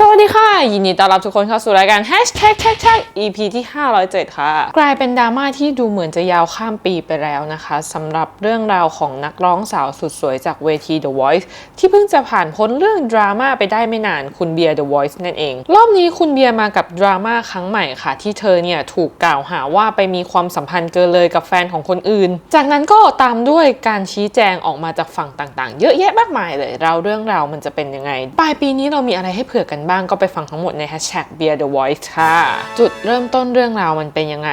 สวัสดีค่ะ ยินดีต้อนรับทุกคนเข้าสู่รายการ Hashtag Tag Tag EP ที่ 507 ค่ะ กลายเป็นดราม่าที่ดูเหมือนจะยาวข้ามปีไปแล้วนะคะสำหรับเรื่องราวของนักร้องสาวสุดสวยจากเวที The Voice ที่เพิ่งจะผ่านพ้นเรื่องดราม่าไปได้ไม่นานคุณเบียร์ The Voice นั่นเอง รอบนี้คุณเบียร์มากับดราม่าครั้งใหม่ค่ะ ที่เธอเนี่ยถูกกล่าวหาว่าไปมีความสัมพันธ์เกินเลยกับแฟนของคนอื่น จากนั้นก็ตามด้วยการชี้แจงออกมาจากฝั่งต่างๆ เยอะแยะมากมายเลยเราเรื่องราวมันจะเป็นยังไงปลายปีนี้เรามีอะไรให้เผื่อกันบ้างก็ไปฟังทั้งหมดใน Hashtag Beer the Voice ค่ะ จุดเริ่มต้นเรื่องราวมันเป็นยังไง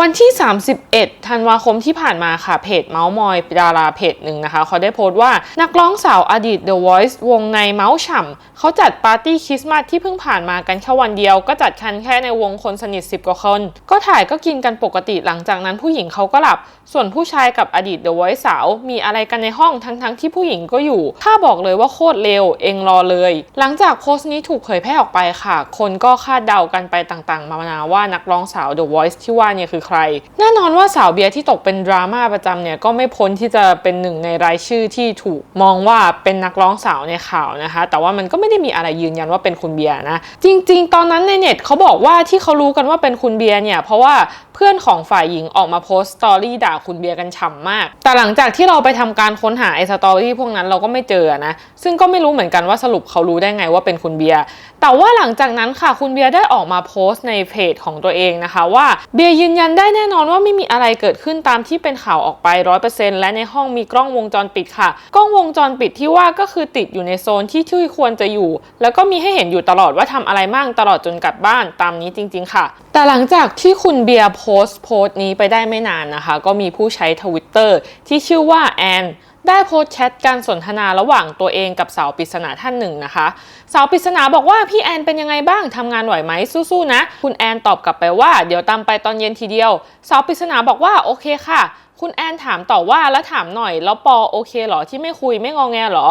วันที่ 31 ธันวาคมที่ผ่านมาค่ะ เพจเมาส์มอยดาราเพจหนึ่งนะคะ เขาได้โพสต์ว่านักร้องสาวอดีต The Voice วงในเมาส์ฉ่ำเขาจัดปาร์ตี้คริสต์มาสที่เพิ่งผ่านมากันแค่วันเดียว ก็จัดกันแค่ในวงคนสนิท 10 กว่าคน ก็ถ่ายก็กินกันปกติหลังจากนั้นผู้หญิงเขาก็หลับ ส่วนผู้ชายกับอดีต The Voice สาวมีอะไรกันในห้องทั้งๆที่ผู้หญิงก็อยู่ ถ้าบอกเลยว่าโคตรเร็วเองรอเลย หลังจากโพสต์นี้ถูกเผยแพร่ออกไปค่ะ คนก็คาดเดากันไปต่างๆ มานาว่านักร้องสาว The Voice ที่ว่าเนี่ยคือใคร แน่นอนว่าสาวเบียร์ที่ตกเป็นดราม่าประจำเนี่ยก็ไม่พ้นที่จะเป็นหนึ่งในรายชื่อที่ถูกมองว่าเป็นนักร้องสาวในข่าวนะคะ แต่ว่ามันก็ไม่ได้มีอะไรยืนยันว่าเป็นคุณเบียร์นะ จริง ๆ ตอนนั้นในเน็ตเขาบอกว่าที่เขารู้กันว่าเป็นคุณเบียร์เนี่ยเพราะว่าเพื่อนของฝ่ายหญิงออกมาโพสต์สตอรี่ด่าคุณเบียร์กันฉ่ำมาก แต่หลังจากที่เราไปทำการค้นหาไอ้สตอรี่พวกนั้นเราก็ไม่เจอนะ ซึ่งก็ไม่รู้เหมือนกันว่าสรุปเขารู้ได้ไงว่าเป็นคุณเบียร์ แต่ว่าหลังจากนั้นค่ะคุณเบียร์ได้ออกมาโพสต์ในเพจของตัวเองนะคะว่าเบียร์ยืนยันได้แน่นอนว่าไม่มีอะไรเกิดขึ้นตามที่เป็นข่าวออกไป100%และในห้องมีกล้องวงจรปิดค่ะ กล้องวงจรปิดที่ว่าก็คือติดอยู่ในโซนที่ที่ควรจะอยู่ แล้วก็มีให้เห็นอยู่ตลอดว่าทำอะไรมั่งตลอดจนกลับบ้านตามนี้จริง ๆ ค่ะ แต่หลังจากที่คุณเบียร์โพสต์โพสต์นี้ไปได้ไม่นานนะคะ ก็มีผู้ใช้ทวิตเตอร์ที่ชื่อว่าแอนได้โพสต์แชทการสนทนาระหว่างตัวเองกับสาวปริศนาท่านหนึ่งนะคะ สาวปริศนาบอกว่าพี่แอนเป็นยังไงบ้างทำงานไหวไหมสู้ๆนะ คุณแอนตอบกลับไปว่าเดี๋ยวตามไปตอนเย็นทีเดียว สาวปริศนาบอกว่าโอเคค่ะ คุณแอนถามต่อว่าแล้วถามหน่อย แล้วปอโอเคเหรอที่ไม่คุยไม่งองแงเหรอ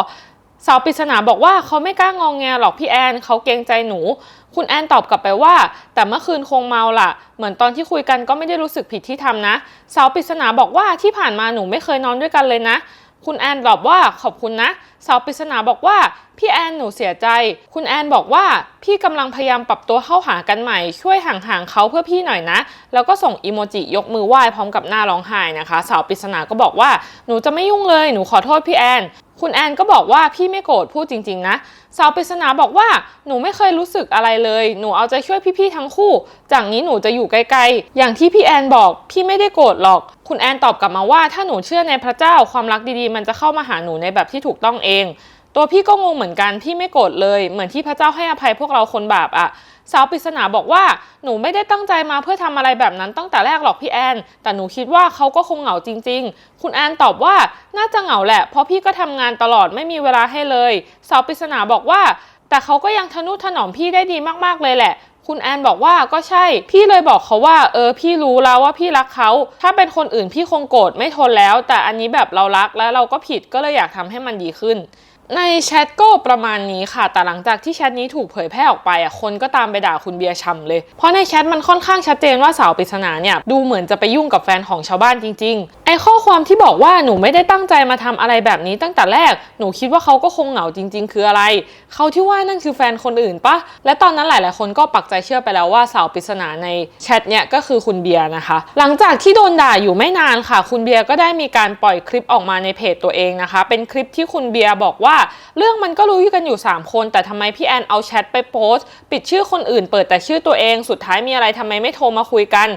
สาวปริศนาบอกว่าเขาไม่กล้างองแงหรอกพี่แอนเขาเกรงใจหนู คุณแอนตอบกลับไปว่า แต่เมื่อคืนคงเมาล่ะ เหมือนตอนที่คุยกันก็ไม่ได้รู้สึกผิดที่ทำนะ สาวปริศนาบอกว่าที่ผ่านมาหนูไม่เคยนอนด้วยกันเลยนะ คุณแอนตอบว่าขอบคุณนะ สาวปริศนาบอกว่าพี่แอนหนูเสียใจ คุณแอนบอกว่าพี่กำลังพยายามปรับตัวเข้าหากันใหม่ ช่วยห่างๆเขาเพื่อพี่หน่อยนะ แล้วก็ส่งอีโมจิยกมือไหว้พร้อมกับหน้าร้องไห้นะคะ สาวปริศนาก็บอกว่าหนูจะไม่ยุ่งเลยหนูขอโทษพี่แอน คุณแอนก็บอกว่าพี่ไม่โกรธพูดจริงๆนะสาวปริศนาบอกว่าหนูไม่เคยรู้สึกอะไรเลย หนูเอาใจช่วยพี่ๆทั้งคู่ จากนี้หนูจะอยู่ไกลๆ อย่างที่พี่แอนบอก พี่ไม่ได้โกรธหรอก คุณแอนตอบกลับมาว่าถ้าหนูเชื่อในพระเจ้าความรักดีๆ มันจะเข้ามาหาหนูในแบบที่ถูกต้องเอง ตัวพี่ก็งงเหมือนกันพี่ไม่โกรธเลย เหมือนที่พระเจ้าให้อภัยพวกเราคนบาปอะสาวปริศนาบอกว่าหนูไม่ได้ตั้งใจมาเพื่อทำอะไรแบบนั้นตั้งแต่แรกหรอกพี่แอน แต่หนูคิดว่าเขาก็คงเหงาจริง ๆ คุณแอนตอบว่าน่าจะเหงาแหละ เพราะพี่ก็ทำงานตลอดไม่มีเวลาให้เลยสาวปริศนาบอกว่า แต่เขาก็ยังทนุถนอมพี่ได้ดีมากๆเลยแหละคุณแอนบอกว่าก็ใช่ พี่เลยบอกเขาว่า เออ พี่รู้แล้วว่าพี่รักเขา ถ้าเป็นคนอื่นพี่คงโกรธไม่ทนแล้ว แต่อันนี้แบบเรารักแล้วเราก็ผิดก็เลยอยากทำให้มันดีขึ้น ในแชทก็ประมาณนี้ค่ะ แต่หลังจากที่แชทนี้ถูกเผยแพร่ออกไปอะ คนก็ตามไปด่าคุณเบียร์ช่ำเลย เพราะในแชทมันค่อนข้างชัดเจนว่าสาวปริศนาเนี่ย ดูเหมือนจะไปยุ่งกับแฟนของชาวบ้านจริง ๆ ไอ้ข้อความที่บอกว่าหนูไม่ได้ตั้งใจมาทำอะไรแบบนี้ตั้งแต่แรก หนูคิดว่าเขาก็คงเหงาจริง ๆ คืออะไร เขาที่ว่านั่นคือแฟนคนอื่นปะ และตอนนั้นหลาย ๆ คนก็ปักใจเชื่อไปแล้วว่าสาวปริศนาในแชทเนี่ยก็คือคุณเบียร์นะคะ หลังจากที่โดนด่าอยู่ไม่นานค่ะ คุณเบียร์ก็ได้มีการปล่อยคลิปออกมาในเพจตัวเองนะคะ เป็นคลิปที่คุณเบียร์บอกว่าเรื่องมันก็รู้อยู่กันอยู่ 3 คน แต่ทำไมพี่แอนเอาแชทไปโพสต์ ปิดชื่อคนอื่น เปิดแต่ชื่อตัวเอง สุดท้ายมีอะไรทำไมไม่โทรมาคุยกัน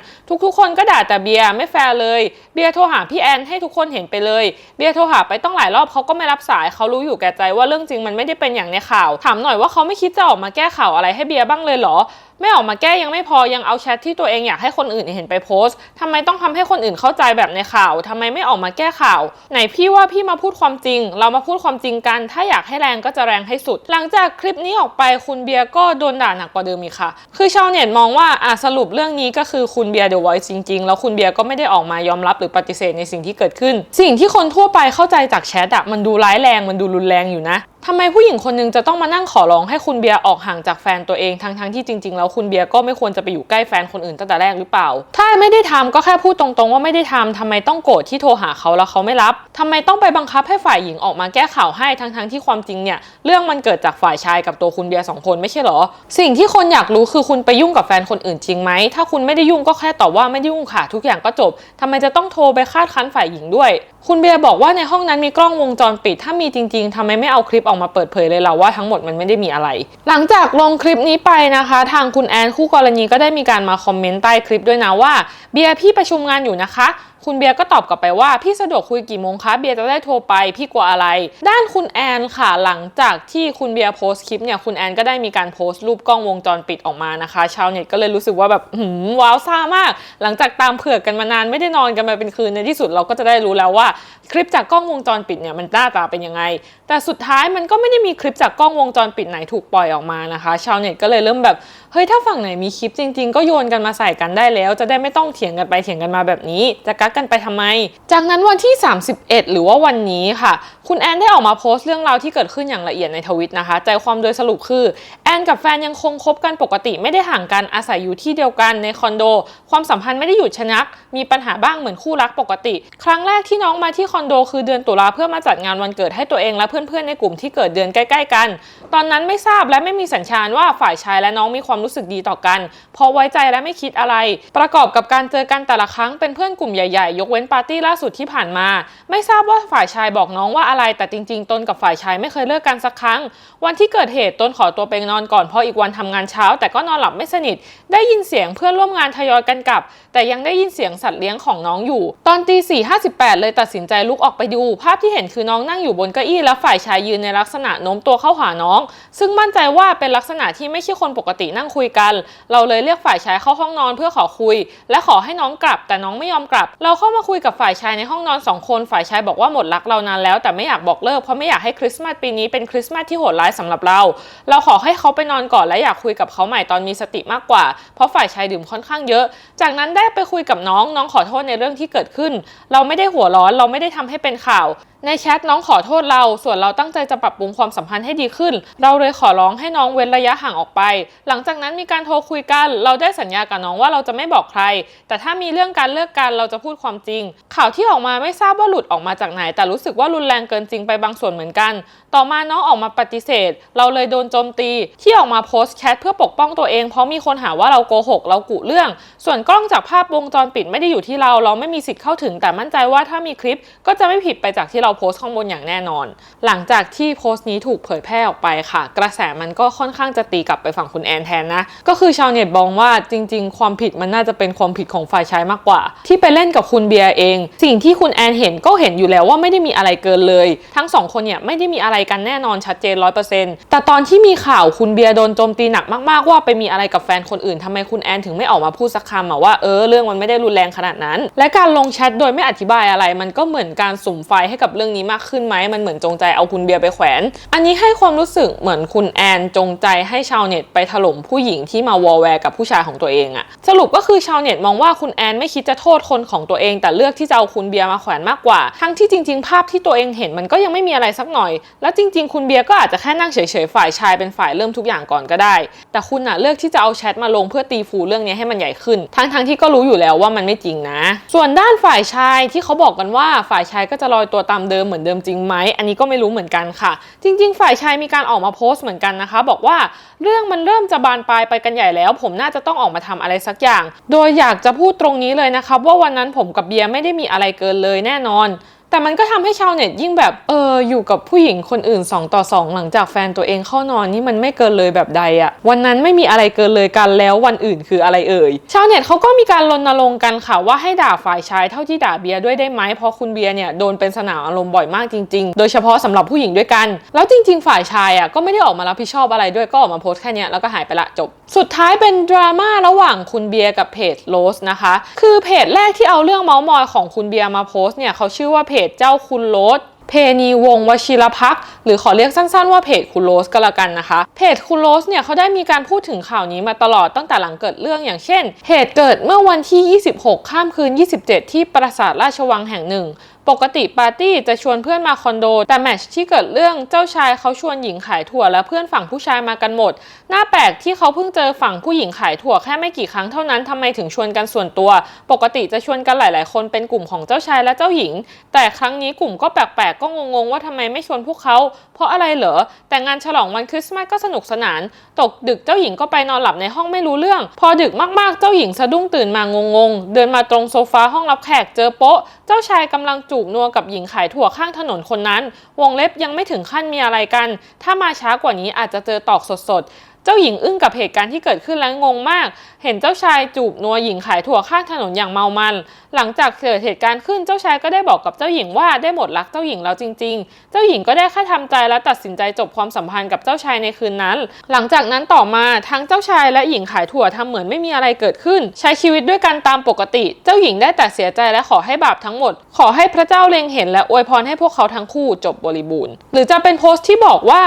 ทุกๆ คนก็ด่าแต่เบียร์ไม่แฟร์เลย เบียร์โทรหาพี่แอนให้ทุกคนเห็นไปเลย เบียร์โทรหาไปต้องหลายรอบเขาก็ไม่รับสายเขารู้อยู่แก่ใจว่าเรื่องจริงมันไม่ได้เป็นอย่างในข่าว ถามหน่อยว่าเขาไม่คิดจะออกมาแก้ข่าวอะไรให้เบียร์บ้างเลยเหรอไม่ออกมาแก้ยังไม่พอยังเอาแชทที่ตัวเองอยากให้คนอื่นเห็นไปโพสต์ทำไมต้องทำให้คนอื่นเข้าใจแบบในข่าวทำไมไม่ออกมาแก้ข่าว ไหนพี่ว่าพี่มาพูดความจริง เรามาพูดความจริงกันถ้าอยากให้แรงก็จะแรงให้สุด หลังจากคลิปนี้ออกไปคุณเบียร์ก็โดนด่าหนักกว่าเดิมอีกค่ะ คือชาวเน็ตมองว่าอะสรุปเรื่องนี้ก็คือคุณเบียร์เดอะไวท์จริง ๆ แล้วคุณเบียร์ก็ไม่ได้ออกมายอมรับหรือปฏิเสธในสิ่งที่เกิดขึ้น สิ่งที่คนทั่วไปเข้าใจจากแชทอะมันดูร้ายแรงมันดูรุนแรงอยู่นะ ทำไมผู้หญิงคนนึงจะต้องมานั่งขอร้องให้คุณเบียร์ออกห่างจากแฟนตัวเองทั้งๆที่จริงๆแล้วคุณเบียร์ก็ไม่ควรจะไปอยู่ใกล้แฟนคนอื่นตั้งแต่แรกหรือเปล่า ถ้าไม่ได้ทำก็แค่พูดตรงๆ ว่าไม่ได้ทำทำไมต้องโกรธที่โทรหาเขาแล้วเขาไม่รับทำไมต้องไปบังคับให้ฝ่ายหญิงออกมาแก้ข่าวให้ทั้งๆที่ความจริงเนี่ยเรื่องมันเกิดจากฝ่ายชายกับตัวคุณเบียร์สองคนไม่ใช่หรอ สิ่งที่คนอยากรู้คือคุณไปยุ่งกับแฟนคนอื่นจริงไหมถ้าคุณไม่ได้ยุ่งก็แค่ตอบว่าไม่ได้ยุ่งค่ะทุกอย่างก็จบทำไมจะต้องโทรไปคาดคั้นฝ่ายหญิงด้วยคุณเบียร์บอกว่าในห้องนั้นมีกล้องวงจรปิด ถ้ามีจริงๆทำไมไม่เอาคลิปออกมาเปิดเผยเลยล่ะว่าทั้งหมดมันไม่ได้มีอะไร หลังจากลงคลิปนี้ไปนะคะ ทางคุณแอนคู่กรณีก็ได้มีการมาคอมเมนต์ใต้คลิปด้วยนะว่าเบียร์พี่ประชุมงานอยู่นะคะ คุณเบียร์ก็ตอบกลับไปว่า พี่สะดวกคุยกี่โมงคะเบียร์จะได้โทรไปพี่กลัวอะไร ด้านคุณแอนค่ะหลังจากที่คุณเบียร์โพสต์คลิปเนี่ยคุณแอนก็ได้มีการโพสต์รูปกล้องวงจรปิดออกมานะคะชาวเน็ตก็เลยรู้สึกว่าแบบหืมว้าวซ่ามาก หลังจากตามเผือกกันมานานไม่ได้นอนกันมาเป็นคืนในที่สุดเราก็จะได้รู้แล้วว่า คลิปจากกล้องวงจรปิดเนี่ยมันหน้าตาเป็นยังไง แต่สุดท้ายมันก็ไม่ได้มีคลิปจากกล้องวงจรปิดไหนถูกปล่อยออกมานะคะ ชาวเน็ตก็เลยเริ่มแบบ เฮ้ยถ้าฝั่งไหนมีคลิปจริง ๆ ก็โยนกันมาใส่กันได้แล้ว จะได้ไม่ต้องเถียงกันไปเถียงกันมาแบบนี้ จะกักกันไปทำไม จากนั้นวันที่ 31 หรือว่าวันนี้ค่ะ คุณแอนได้ออกมาโพสต์เรื่องราวที่เกิดขึ้นอย่างละเอียดในทวิตนะคะ ใจความโดยสรุปคือแอนกับแฟนยังคงคบกันปกติไม่ได้ห่างกันอาศัยอยู่ที่เดียวกันในคอนโด ความสัมพันธ์ไม่ได้หยุดชะงัก มีปัญหาบ้างเหมือนคู่รักปกติ ครั้งแรกที่น้องมาที่คอนโดคือเดือนตุลาเพื่อมาจัดงานวันเกิดให้ตัวเองและเพื่อนๆในกลุ่มที่เกิดเดือนใกล้ๆกัน ตอนนั้นไม่ทราบและไม่มีสัญญาณว่าฝ่ายชายและน้องมีความรู้สึกดีต่อกันเพราะไว้ใจและไม่คิดอะไร ประกอบกับการเจอกันแต่ละครั้งเป็นเพื่อนกลุ่มใหญ่ๆ ยกเว้นปาร์ตี้ล่าสุดที่ผ่านมา ไม่ทราบว่าฝ่ายชายบอกน้องว่าอะไร แต่จริงๆ ตนกับฝ่ายชายไม่เคยเลิกกันสักครั้ง วันที่เกิดเหตุตนขอตัวไปนอนก่อนเพราะอีกวันทำงานเช้า แต่ก็นอนหลับไม่สนิท ได้ยินเสียงเพื่อนร่วมงานทยอยกันกลับ แต่ยังได้ยินเสียงสัตว์เลี้ยงของน้องอยู่ ตอนตีสี่ห้าสิบแปดเลยตัดสินใจลุกออกไปดู ภาพที่เห็นคือน้องนั่งอยู่บนเก้าอี้และฝ่ายชายยืนในลักษณะโน้มตัวเข้าหาน้อง ซึ่งมั่นใจว่าเป็นลักษณะที่ไม่ใช่คนปกตินั่งคุยกัน เราเลยเรียกฝ่ายชายเข้าห้องนอนเพื่อขอคุย และขอให้น้องกลับ แต่น้องไม่ยอมกลับ เราเข้ามาคุยกับฝ่ายชายในห้องนอนสองคน ฝ่ายชายบอกว่าหมดรักเรานานแล้วแต่ไม่อยากบอกเลิกเพราะไม่อยากให้คริสต์มาสปีนี้เป็นคริสต์มาสที่โหดร้ายสำหรับเรา เราขอให้เขาไปนอนก่อนและอยากคุยกับเขาใหม่ตอนมีสติมากกว่า เพราะฝ่ายชายดื่มค่อนข้างเยอะ จากนั้นได้ไปคุยกับน้องน้องขอโทษในเรื่องที่เกิดขึ้น เราไม่ได้หัวร้อนเราไม่ได้ทำให้เป็นข่าวในแชทน้องขอโทษเรา ส่วนเราตั้งใจจะปรับปรุงความสัมพันธ์ให้ดีขึ้น เราเลยขอร้องให้น้องเว้นระยะห่างออกไป หลังจากนั้นมีการโทรคุยกัน เราได้สัญญากับน้องว่าเราจะไม่บอกใคร แต่ถ้ามีเรื่องการเลิกกันเราจะพูดความจริง ข่าวที่ออกมาไม่ทราบว่าหลุดออกมาจากไหน แต่รู้สึกว่ารุนแรงเกินจริงไปบางส่วนเหมือนกัน ต่อมาน้องออกมาปฏิเสธ เราเลยโดนโจมตี ที่ออกมาโพสต์แชทเพื่อปกป้องตัวเอง เพราะมีคนหาว่าเราโกหก เรากุเรื่อง ส่วนกล้องจากภาพวงจรปิดไม่ได้อยู่ที่เรา เราไม่มีสิทธิ์เข้าถึง แต่มั่นใจว่าถ้ามีคลิปก็จะไม่ผิดไปจากที่เราราโพสต์ข้างบนอย่างแน่นอน หลังจากที่โพสต์นี้ถูกเผยแพร่ออกไปค่ะ กระแสมันก็ค่อนข้างจะตีกลับไปฝั่งคุณแอนแทนนะ ก็คือชาวเน็ตมองว่าจริง ๆ ความผิดมันน่าจะเป็นความผิดของฝ่ายชายมากกว่า ที่ไปเล่นกับคุณเบียร์เอง สิ่งที่คุณแอนเห็นก็เห็นอยู่แล้วว่าไม่ได้มีอะไรเกินเลย ทั้งสองคนเนี่ยไม่ได้มีอะไรกันแน่นอนชัดเจนร้อยเปอร์เซ็นต์แต่ตอนที่มีข่าวคุณเบียร์โดนโจมตีหนักมากๆ ว่าไปมีอะไรกับแฟนคนอื่นทำไมคุณแอนถึงไม่ออกมาพูดสักคำอะว่าเออเรื่องมันไม่ได้รุนแรงขนาดนั้น และการลงแชทโดยไม่อธิบายอะไร มันก็เหมือนการสุ่มไฟให้กับเรื่องนี้มากขึ้นไหมมันเหมือนจงใจเอาคุณเบียร์ไปแขวน อันนี้ให้ความรู้สึกเหมือนคุณแอนจงใจให้ชาวเน็ตไปถล่มผู้หญิงที่มาวอลแวร์กับผู้ชายของตัวเองอะสรุปก็คือชาวเน็ตมองว่าคุณแอนไม่คิดจะโทษคนของตัวเอง แต่เลือกที่จะเอาคุณเบียร์มาแขวนมากกว่า ทั้งที่จริง ๆ ภาพที่ตัวเองเห็นมันก็ยังไม่มีอะไรสักหน่อย แล้วจริง ๆ คุณเบียร์ก็อาจจะแค่นั่งเฉยๆฝ่ายชายเป็นฝ่ายเริ่มทุกอย่างก่อนก็ได้ แต่คุณอะเลือกที่จะเอาแชทมาลงเพื่อตีฟูเรื่องนี้ให้มันใหญ่ขึ้น ทั้งๆที่ก็รู้อยู่แล้วว่ามันไม่จริงนะ ส่วนด้านฝ่ายชายที่เขาบอกกันว่าฝ่ายชายก็จะลอยตัวตามเดิมเหมือนเดิมจริงไหมอันนี้ก็ไม่รู้เหมือนกันค่ะ จริง ๆ ฝ่ายชายมีการออกมาโพสต์เหมือนกันนะคะ บอกว่าเรื่องมันเริ่มจะบานปลายไปกันใหญ่แล้ว ผมน่าจะต้องออกมาทำอะไรสักอย่าง โดยอยากจะพูดตรงนี้เลยนะครับว่าวันนั้นผมกับเบียร์ไม่ได้มีอะไรเกินเลยแน่นอน แต่มันก็ทำให้ชาวเน็ตยิ่งแบบเอออยู่กับผู้หญิงคนอื่น 2 ต่อ 2 หลังจากแฟนตัวเองเข้านอนนี่มันไม่เกินเลยแบบใดอะวันนั้นไม่มีอะไรเกินเลยกันแล้ววันอื่นคืออะไรเอ่ยชาวเน็ตเขาก็มีการรณรงค์กันค่ะว่าให้ด่าฝ่ายชายเท่าที่ด่าเบียร์ด้วยได้ไหมเพราะคุณเบียร์เนี่ยโดนเป็นสนามอารมณ์บ่อยมากจริง ๆ โดยเฉพาะสำหรับผู้หญิงด้วยกัน แล้วจริง ๆ ฝ่ายชายอะก็ไม่ได้ออกมารับผิดชอบอะไรด้วยก็ออกมาโพสต์แค่นี้แล้วก็หายไปละจบ สุดท้ายเป็นดราม่าระหว่างคุณเบียร์กับเพจโรสนะคะ คือเพจแรกที่เอาเรื่องเมาส์มอยของคุณเบียร์มาโพสต์เนี่ยเขาชื่อว่าเพจเจ้าคุณโรสเพนีวงวชิรพักหรือขอเรียกสั้นๆว่าเพจคุณโรสก็แล้วกันนะคะ เพจคุณโรสเนี่ยเขาได้มีการพูดถึงข่าวนี้มาตลอดตั้งแต่หลังเกิดเรื่องอย่างเช่น เหตุเกิดเมื่อวันที่ 26 ข้ามคืน 27 ที่ปราสาทราชวังแห่งหนึ่ง ปกติปาร์ตี้จะชวนเพื่อนมาคอนโด แต่แมชที่เกิดเรื่องเจ้าชายเขาชวนหญิงขายถั่วและเพื่อนฝั่งผู้ชายมากันหมด หน้าแปลกที่เขาเพิ่งเจอฝั่งผู้หญิงขายถั่วแค่ไม่กี่ครั้งเท่านั้นทำไมถึงชวนกันส่วนตัว ปกติจะชวนกันหลาย ๆ คนเป็นกลุ่มของเจ้าชายและเจ้าหญิง แต่ครั้งนี้กลุ่มก็แปลก ๆ ก็งง ๆ ว่าทำไมไม่ชวนพวกเขา เพราะอะไรเหรอ แต่งานฉลองวันคริสต์มาสก็สนุกสนาน ตกดึกเจ้าหญิงก็ไปนอนหลับในห้องไม่รู้เรื่อง พอดึกมาก ๆ เจ้าหญิงสะดุ้งตื่นมางง ๆ เดินมาตรงโซฟาห้องรับแขกเจอโป๊ะ เจ้าชายกำลังจูบนัวกับหญิงขายถั่วข้างถนนคนนั้น วงเล็บยังไม่ถึงขั้นมีอะไรกัน ถ้ามาช้ากว่านี้อาจจะเจอตอกสดๆ จ้าหญิงอึ้งกับเหตุการณ์ที่เกิดขึ้นและงงมาก เห็นเจ้าชายจูบนัวหญิงขายถั่วข้างถนนอย่างเมามัน หลังจากเกิดเหตุการณ์ขึ้นเจ้าชายก็ได้บอกกับเจ้าหญิงว่าได้หมดรักเจ้าหญิงแล้วจริง ๆ เจ้าหญิงก็ได้แค่ทำใจและตัดสินใจจบความสัมพันธ์กับเจ้าชายในคืนนั้น หลังจากนั้นต่อมาทั้งเจ้าชายและหญิงขายถั่วทำเหมือนไม่มีอะไรเกิดขึ้น ใช้ชีวิตด้วยกันตามปกติ เจ้าหญิงได้แต่เสียใจและขอให้บาปทั้งหมด ขอให้พระเจ้าเล็งเห็นและอวยพรให้พวกเขาทั้งคู่จบบริบูรณ์ หรือจะเป็นโพสต์ที่บอกว่า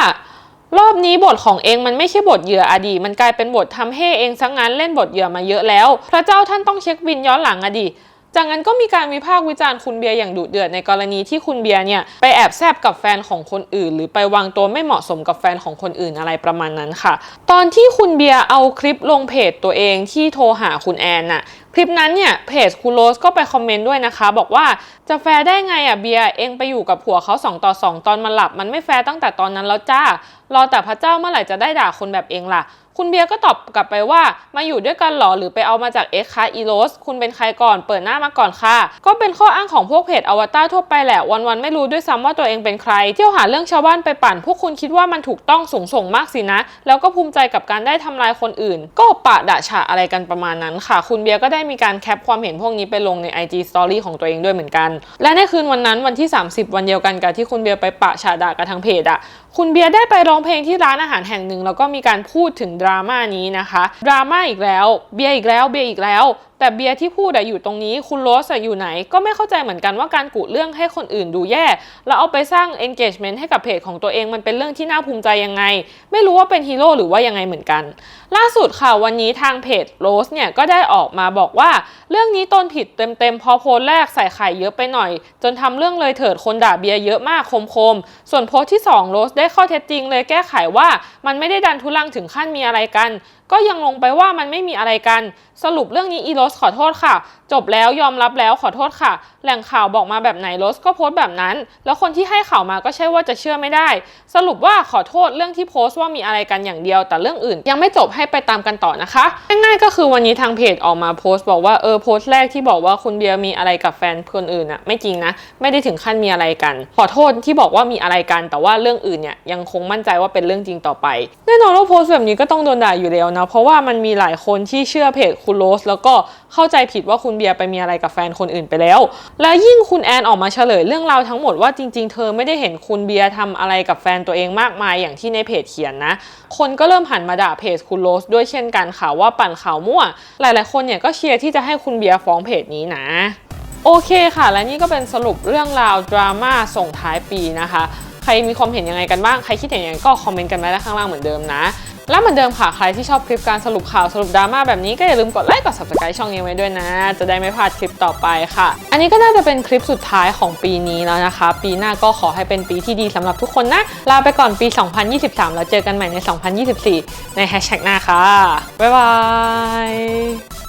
รอบนี้บทของเองมันไม่ใช่บทเหยื่ออดีตมันกลายเป็นบททำให้เองซังงั้นเล่นบทเหยื่อมาเยอะแล้ว พระเจ้าท่านต้องเช็คบินย้อนหลังอดีตจากนั้นก็มีการวิพากษ์วิจารณ์คุณเบียร์อย่างดุเดือดในกรณีที่คุณเบียร์เนี่ยไปแอบแซบกับแฟนของคนอื่น หรือไปวางตัวไม่เหมาะสมกับแฟนของคนอื่นอะไรประมาณนั้นค่ะ ตอนที่คุณเบียร์เอาคลิปลงเพจตัวเองที่โทรหาคุณแอนน่ะ คลิปนั้นเนี่ยเพจคูโรสก็ไปคอมเมนต์ด้วยนะคะ บอกว่าจะแฟร์ได้ไงอะเบียร์เองไปอยู่กับผัวเขา2ต่อ2 ตอนมันหลับ มันไม่แฟร์ตั้งแต่ตอนนั้นแล้วจ้ารอแต่พระเจ้าเมื่อไหร่จะได้ด่าคนแบบเองล่ะคุณเบียร์ก็ตอบกลับไปว่า มาอยู่ด้วยกันหรอหรือไปเอามาจากเอ็กคะอีโรสคุณเป็นใครก่อนเปิดหน้ามาก่อนค่ะ ก็เป็นข้ออ้างของพวกเพจอวตารทั่วไปแหละวันๆไม่รู้ด้วยซ้ำว่าตัวเองเป็นใคร เที่ยวหาเรื่องชาวบ้านไปปั่น พวกคุณคิดว่ามันถูกต้องสูงส่งมากสินะ แล้วก็ภูมิใจกับการได้ทำลายคนอื่น ก็ปะดะฉะอะไรกันประมาณนั้นค่ะ คุณเบียร์ก็ได้มีการแคปความเห็นพวกนี้ไปลงใน IG Story ของตัวเองด้วยเหมือนกัน และในคืนวันนั้นวันที่ 30 วันเดียวกันกับที่คุณเบียร์ไปปะฉาด่ากับทางเพจอะคุณเบียร์ได้ไปร้องเพลงที่ร้านอาหารแห่งหนึ่งแล้วก็มีการพูดถึงดราม่านี้นะคะ ดราม่าอีกแล้ว เบียร์อีกแล้ว เบียร์อีกแล้ว แต่เบียร์ที่พูดอยู่ตรงนี้คุณโรสอยู่ไหน ก็ไม่เข้าใจเหมือนกันว่าการกุเรื่องให้คนอื่นดูแย่ แล้วเอาไปสร้าง engagement ให้กับเพจของตัวเองมันเป็นเรื่องที่น่าภูมิใจยังไง ไม่รู้ว่าเป็นฮีโร่หรือว่ายังไงเหมือนกัน ล่าสุดค่ะวันนี้ทางเพจโรสเนี่ยก็ได้ออกมาบอกว่า เรื่องนี้ตนผิดเต็มๆพอโพสแรกใส่ไข่เยอะไปหน่อย จนทำเรื่องเลยเถิดคนด่าเบียร์เยอะมากคมๆส่วนโพสที่2โรสได้ข้อเท็จจริงเลยแก้ไขว่า มันไม่ได้ดันทุลังถึงขั้นมีอะไรกัน ก็ยังลงไปว่ามันไม่มีอะไรกัน สรุปเรื่องนี้อีโรสขอโทษค่ะ จบแล้วยอมรับแล้วขอโทษค่ะ แหล่งข่าวบอกมาแบบไหนโรสก็โพสต์แบบนั้น แล้วคนที่ให้ข่าวมาก็ใช่ว่าจะเชื่อไม่ได้ สรุปว่าขอโทษเรื่องที่โพสต์ว่ามีอะไรกันอย่างเดียว แต่เรื่องอื่น ยังไม่จบให้ไปตามกันต่อนะคะ ง่ายๆก็คือวันนี้ทางเพจออกมาโพสต์บอกว่าเออโพสต์แรกที่บอกว่าคุณเบียร์มีอะไรกับแฟนคนอื่นอะไม่จริงนะ ไม่ได้ถึงขั้นมีอะไรกัน ขอโทษที่บอกว่ามีอะไรกัน แต่ว่าเรื่องอื่นเนี่ยยังคงมั่นใจว่าเป็นเรื่องจริงต่อไปแน่นอนว่าโพสต์แบบนี้ก็ต้องโดนด่าอยู่แล้วนะเพราะว่ามันมีหลายคนที่เชื่อเพจคุณโรสแล้วก็เข้าใจผิดว่าคุณเบียร์ไปมีอะไรกับแฟนคนอื่นไปแล้ว และยิ่งคุณแอนออกมาเฉลยเรื่องราวทั้งหมดว่าจริง ๆ เธอไม่ได้เห็นคุณเบียร์ทำอะไรกับแฟนตัวเองมากมายอย่างที่ในเพจเขียนนะ คนก็เริ่มหันมาด่าเพจคุณโรสด้วยเช่นกันค่ะว่าปั่นข่าวมั่ว หลายๆ คนเนี่ยก็เชียร์ที่จะให้คุณเบียร์ฟ้องเพจนี้นะ โอเคค่ะ และนี่ก็เป็นสรุปเรื่องราวดราม่าส่งท้ายปีนะคะ ใครมีความเห็นยังไงกันบ้าง ใครคิดเห็นยังไงก็คอมเมนต์กันไว้ด้านข้างล่างเหมือนเดิมนะ และเหมือนเดิมค่ะ ใครที่ชอบคลิปการสรุปข่าวสรุปดราม่าแบบนี้ก็อย่าลืมกดไลค์กด subscribe ช่องนี้ไว้ด้วยนะ จะได้ไม่พลาดคลิปต่อไปค่ะ อันนี้ก็น่าจะเป็นคลิปสุดท้ายของปีนี้แล้วนะคะ ปีหน้าก็ขอให้เป็นปีที่ดีสำหรับทุกคนนะ ลาไปก่อนปี 2023 แล้วเจอกันใหม่ใน 2024 ในแฮชแท็กหน้าค่ะบ๊ายบาย